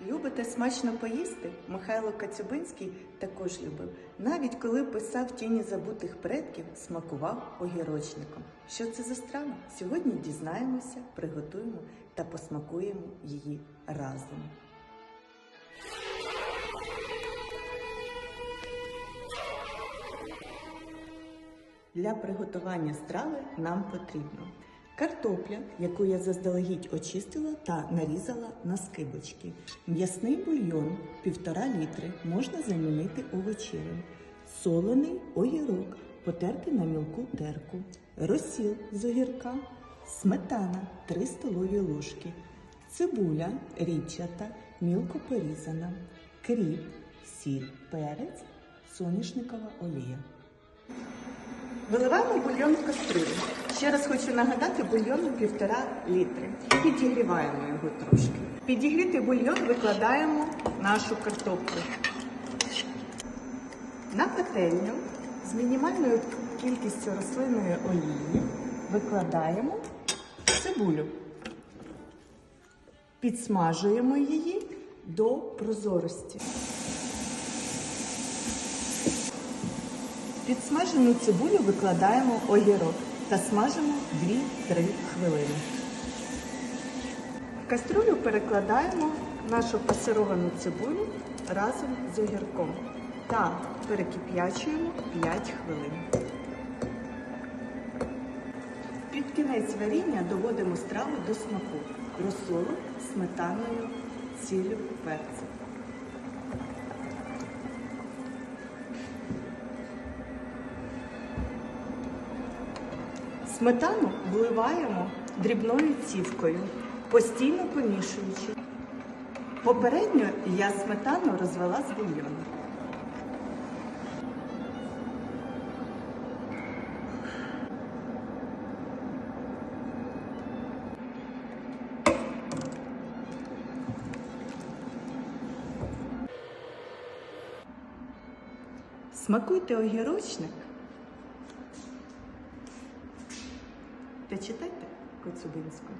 Любите смачно поїсти? Михайло Кацюбинський також любив. Навіть коли писав тіні забутих предків, смакував огірочником. Що це за страва? Сьогодні дізнаємося, приготуємо та посмакуємо її разом. Для приготування страви нам потрібно картопля, яку я заздалегідь очистила та нарізала на скибочки, м'ясний бульйон 1,5 літри можна замінити овочевим, солений огірок, потертий на мілку терку, розсіл з огірка, сметана 3 столові ложки, цибуля ріпчата, мілко порізана, кріп, сіль, перець, соняшникова олія. Виливаємо бульйон в кастрюлю. Ще раз хочу нагадати, бульйону півтора літри. Підігріваємо його трошки. Підігрітий бульйон викладаємо нашу картоплю. На пательню з мінімальною кількістю рослинної олії викладаємо цибулю. Підсмажуємо її до прозорості. Підсмажену цибулю викладаємо огірок та смажимо 2-3 хвилини. В каструлю перекладаємо нашу пасировану цибулю разом з огірком та перекип'ячуємо 5 хвилин. Під кінець варіння доводимо страву до смаку розсолу, сметаною, сіллю, перцем. Сметану вливаємо дрібною цівкою, постійно помішуючи. Попередньо я сметану розвела з бульйоном. Смакуйте огірочник та читайте Коцюбинського.